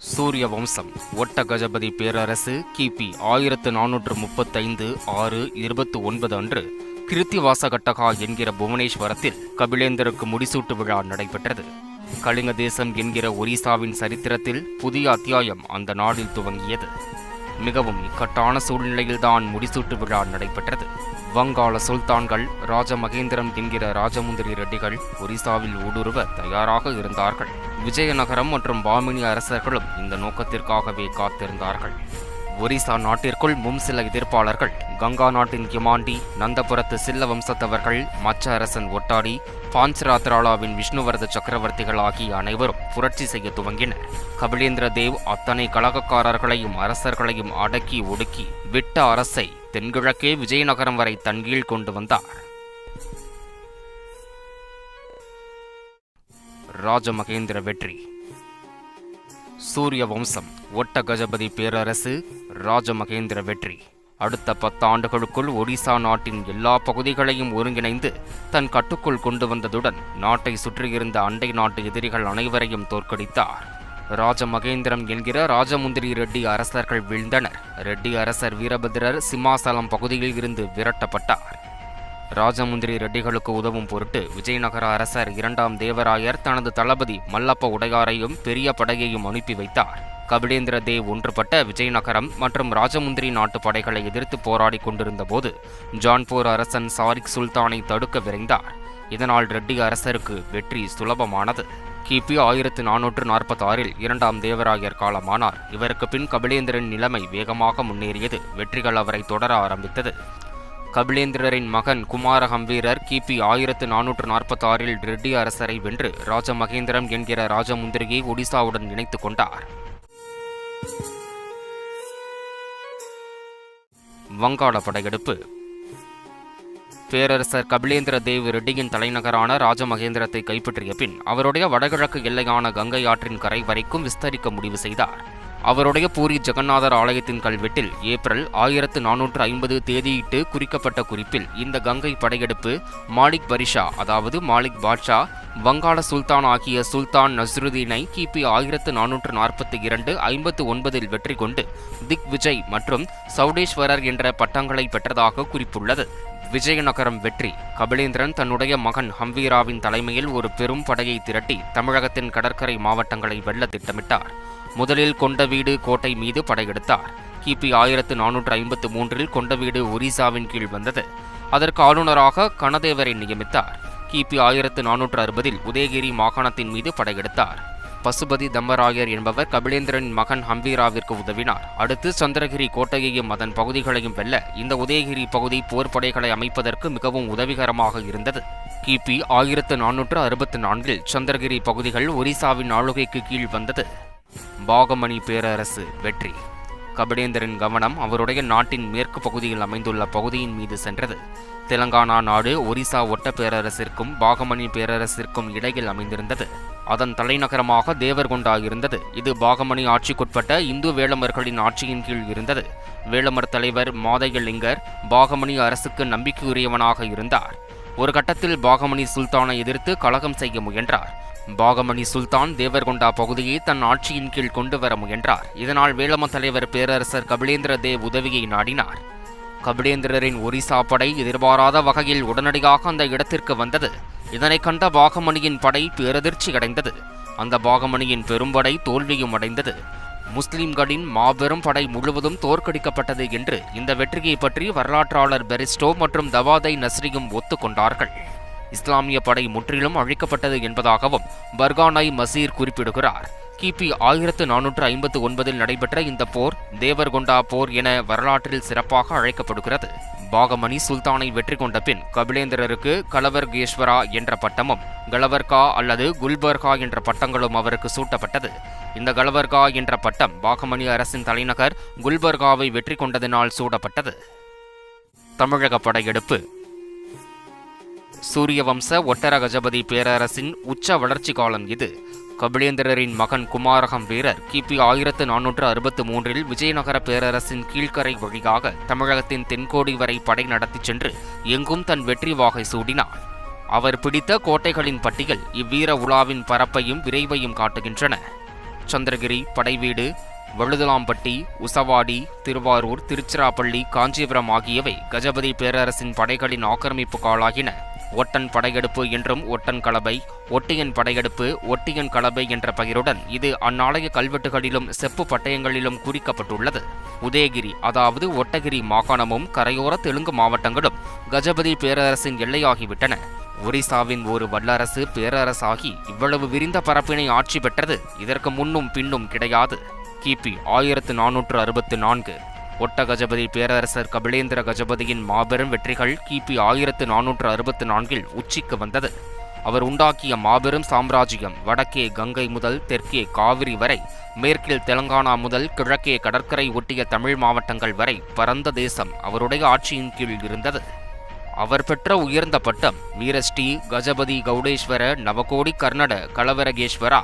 சூரிய வம்சம். ஒட்ட கஜபதி பேரரசு கிபி ஆயிரத்து நானூற்று முப்பத்தைந்து ஆறு இருபத்து ஒன்பது அன்று கிருத்திவாசகட்டகா என்கிற புவனேஸ்வரத்தில் கபிலேந்தருக்கு முடிசூட்டு விழா நடைபெற்றது. கலிங்க தேசம் என்கிற ஒரிசாவின் சரித்திரத்தில் புதிய அத்தியாயம் அந்த நாளில் துவங்கியது. மிகவும் இக்கட்டான சூழ்நிலையில்தான் முடிசூட்டு விழா நடைபெற்றது. வங்காள சுல்தான்கள் ராஜமகேந்திரம் என்கிற ராஜமுந்திரி ரெட்டிகள் ஒரிசாவில் ஊடுருவ தயாராக இருந்தார்கள். விஜயநகரம் மற்றும் பாமினி அரசர்களும் இந்த நோக்கத்திற்காகவே காத்திருந்தார்கள். ஒரிசா நாட்டிற்குள் மும் சில எதிர்ப்பாளர்கள் கங்கா நாட்டின் கிமாண்டி நந்தபுரத்து சில்ல வம்சத்தவர்கள் மச்ச அரசன் ஒட்டாரி பாஞ்சராத்ராலாவின் விஷ்ணுவரத சக்கரவர்த்திகள் ஆகிய அனைவரும் புரட்சி செய்ய துவங்கினர். கபிலேந்திர தேவ் அத்தனை கழகக்காரர்களையும் அரசர்களையும் அடக்கி ஒடுக்கி விட்ட அரசை தென்கிழக்கே விஜயநகரம் வரை தன்கீழ் கொண்டு வந்தார். ராஜமகேந்திர வெற்றி. சூரிய வம்சம் ஒட்ட கஜபதி பேரரசு ராஜமகேந்திர வெற்றி. அடுத்த பத்தாண்டுகளுக்குள் ஒடிசா நாட்டின் எல்லா பகுதிகளையும் ஒருங்கிணைந்து தன் கட்டுக்குள் கொண்டு வந்ததுடன் நாட்டை சுற்றியிருந்த அண்டை நாட்டு எதிரிகள் அனைவரையும் தோற்கடித்தார். ராஜமகேந்திரம் என்கிற ராஜமுந்திரி ரெட்டி அரசர்கள் வீழ்ந்தனர். ரெட்டி அரசர் வீரபத்திரர் சிம்மாசலம் பகுதியில் இருந்து விரட்டப்பட்டார். ராஜமுந்திரி ரெட்டிகளுக்கு உதவும் பொருட்டு விஜயநகர அரசர் இரண்டாம் தேவராயர் தனது தளபதி மல்லப்ப உடையாரையும் பெரிய படையையும் அனுப்பி வைத்தார். கபிலேந்திர தேவ் ஒன்றுபட்ட விஜயநகரம் மற்றும் ராஜமுந்திரி நாட்டு படைகளை எதிர்த்து போராடிக் கொண்டிருந்த போது ஜான்பூர் அரசன் சாரிக் சுல்தானை தடுக்க விரைந்தார். இதனால் ரெட்டி அரசருக்கு வெற்றி சுலபமானது. கிபி ஆயிரத்து நானூற்று நாற்பத்தி ஆறில் இரண்டாம் தேவராயர் காலமானார். இவருக்கு பின் கபிலேந்திரன் நிலைமை வேகமாக முன்னேறியது. வெற்றிகள் அவரை தொடர ஆரம்பித்தது. கபிலேந்திரரின் மகன் குமாரஹம்பீரர் கிபி ஆயிரத்து நானூற்று நாற்பத்தி ஆறில் ரெட்டி அரசரை வென்று ராஜமகேந்திரம் என்கிற ராஜமுந்திரியை ஒடிசாவுடன் இணைத்துக் கொண்டார். வங்காள படையெடுப்பு. பேரரசர் கபிலேந்திர தேவ் ரெட்டியின் தலைநகரான ராஜமகேந்திரத்தை கைப்பற்றிய பின் அவருடைய வடகிழக்கு எல்லையான கங்கை ஆற்றின் கரை வரைக்கும் விஸ்தரிக்க முடிவு செய்தார். அவருடைய பூரி ஜெகநாதர் ஆலயத்தின் கல்வெட்டில் ஏப்ரல் ஆயிரத்து நானூற்று ஐம்பது தேதியிட்டு குறிக்கப்பட்ட குறிப்பில் இந்த கங்கை படையெடுப்பு மாலிக் பரிஷா அதாவது மாலிக் பாட்ஷா வங்காள சுல்தான் ஆகிய சுல்தான் நஸ்ருதீனை கிபி ஆயிரத்து நானூற்று நாற்பத்தி இரண்டு ஐம்பத்து ஒன்பதில் வெற்றி கொண்டு திக் விஜய் மற்றும் சௌடேஸ்வரர் என்ற பட்டங்களை பெற்றதாக குறிப்புள்ளது. விஜயநகரம் வெற்றி. கபிலேந்திரன் தன்னுடைய மகன் ஹம்வீராவின் தலைமையில் ஒரு பெரும் படையை திரட்டி தமிழகத்தின் கடற்கரை மாவட்டங்களை வெல்ல திட்டமிட்டார் முதலில் கொண்டவீடு கோட்டை மீது படையெடுத்தார். கிபி ஆயிரத்து நானூற்று ஐம்பத்து மூன்றில் கொண்டவீடு ஒரிசாவின் கீழ் வந்தது. அதற்கு ஆளுநராக கணதேவரை நியமித்தார். கிபி ஆயிரத்து நானூற்று அறுபதில் உதயகிரி மாகாணத்தின் மீது படையெடுத்தார். பசுபதி தம்மராயர் என்பவர் கபிலேந்திரனின் மகன் ஹம்பீராவிற்கு உதவினார். அடுத்து சந்திரகிரி கோட்டையையும் அதன் பகுதிகளையும் வெல்ல இந்த உதயகிரி பகுதி போர் படைகளை அமைப்பதற்கு மிகவும் உதவிகரமாக இருந்தது. கிபி ஆயிரத்து நானூற்று அறுபத்து நான்கில் சந்திரகிரி பகுதிகள் ஒரிசாவின் ஆளுகைக்கு கீழ் வந்தது. பாகமணி பேரரசு வெற்றி. கபிலேந்திரன் கவனம் அவருடைய நாட்டின் மேற்கு பகுதியில் அமைந்துள்ள பகுதியின் மீது சென்றது. தெலங்கானா நாடு ஒரிசா ஒட்ட பேரரசிற்கும் பாகமணி பேரரசிற்கும் இடையில் அமைந்திருந்தது. அதன் தலைநகரமாக தேவர்கொண்டா இருந்தது இது பாகமணி ஆட்சிக்குட்பட்ட இந்து வேளமர்களின் ஆட்சியின் கீழ் இருந்தது. வேளமர் தலைவர் மாதையலிங்கர் பாகமணி அரசுக்கு நம்பிக்கையுரியவனாக இருந்தார். ஒரு கட்டத்தில் பாகமணி சுல்தானை எதிர்த்து கலகம் செய்ய முயன்றார். பாகமணி சுல்தான் தேவர்கொண்டா பகுதியை தன் ஆட்சியின் கீழ் கொண்டு வர முயன்றார். இதனால் வேளம தலைவர் பேரரசர் கபிலேந்திர தேவ் உதவியை நாடினார். கபிலேந்திரரின் ஒரிசா படை எதிர்பாராத வகையில் உடனடியாக அந்த இடத்திற்கு வந்தது. இதனை கண்ட பாகமணியின் படை பேரதிர்ச்சி அடைந்தது. அந்த பாகமணியின் பெரும்படை தோல்வியும் அடைந்தது. முஸ்லிம்களின் மாபெரும் படை முழுவதும் தோற்கடிக்கப்பட்டது என்று இந்த வெற்றியை பற்றி வரலாற்றாளர் பெரிஸ்டோ மற்றும் தவாதை நஸ்ரியும் ஒத்துக்கொண்டார்கள். இஸ்லாமிய படை முற்றிலும் அழிக்கப்பட்டது என்பதாகவும் பர்கானை மசீர் குறிப்பிடுகிறார். கிபி ஆயிரத்து நானூற்று ஐம்பத்து ஒன்பதில் நடைபெற்ற இந்த போர் தேவர்கொண்டா போர் என வரலாற்றில் சிறப்பாக அழைக்கப்படுகிறது. பாகமணி சுல்தானை வெற்றி கொண்ட பின் கபிலேந்திரருக்கு கலவர்கேஸ்வரா என்ற பட்டமும் கலவர்கா அல்லது குல்பர்கா என்ற பட்டங்களும் அவருக்கு சூட்டப்பட்டது. இந்த கலவர்கா என்ற பட்டம் பாகமணி அரசின் தலைநகர் குல்பர்காவை வெற்றி கொண்டதினால் சூடப்பட்டது. தமிழக படையெடுப்பு. சூரியவம்ச ஒட்டர கஜபதி பேரரசின் உச்ச வளர்ச்சி காலம் இது. கபிலேந்திரரின் மகன் குமாரகம் வீரர் கிபி ஆயிரத்து நானூற்று அறுபத்து மூன்றில் விஜயநகர பேரரசின் கீழ்க்கரை வழியாக தமிழகத்தின் தென்கோடி வரை படை நடத்திச் சென்று எங்கும் தன் வெற்றி வாகை சூடினார். அவர் பிடித்த கோட்டைகளின் பட்டியல் இவ்வீர உலாவின் பரப்பையும் விரைவையும் காட்டுகின்றன. சந்திரகிரி படைவீடு வழுதலாம்பட்டி உசவாடி திருவாரூர் திருச்சிராப்பள்ளி காஞ்சிபுரம் ஆகியவை கஜபதி பேரரசின் படைகளின் ஆக்கிரமிப்பு காலாகின. ஒட்டன் படையெடுப்பு என்றும் ஒட்டன் கலபை ஒட்டியன் படையெடுப்பு ஒட்டியன் கலபை என்ற பெயருடன் இது அந்நாளைய கல்வெட்டுகளிலும் செப்பு பட்டயங்களிலும் குறிக்கப்பட்டுள்ளது. உதயகிரி அதாவது ஒட்டகிரி மாகாணமும் கரையோர தெலுங்கு மாவட்டங்களும் கஜபதி பேரரசின் எல்லையாகிவிட்டன. ஒரிசாவின் ஒரு வல்லரசு பேரரசாகி இவ்வளவு விரிந்த பரப்பினை ஆட்சி பெற்றது இதற்கு முன்னும் பின்னும் கிடையாது. கிபி ஆயிரத்து நானூற்று அறுபத்து நான்கு. ஒட்ட கஜபதி பேரரசர் கபிலேந்திர கஜபதியின் மாபெரும் வெற்றிகள் கிபி ஆயிரத்து நானூற்று அறுபத்து நான்கில் உச்சிக்கு வந்தது. அவர் உண்டாக்கிய மாபெரும் சாம்ராஜ்யம் வடக்கே கங்கை முதல் தெற்கே காவிரி வரை மேற்கில் தெலங்கானா முதல் கிழக்கே கடற்கரை ஒட்டிய தமிழ் மாவட்டங்கள் வரை பரந்த தேசம் அவருடைய ஆட்சியின் கீழ் இருந்தது. அவர் பெற்ற உயர்ந்த பட்டம் வீரஸ்ரீ கஜபதி கௌடேஸ்வர நவகோடி கர்ணட கலவரகேஸ்வரா.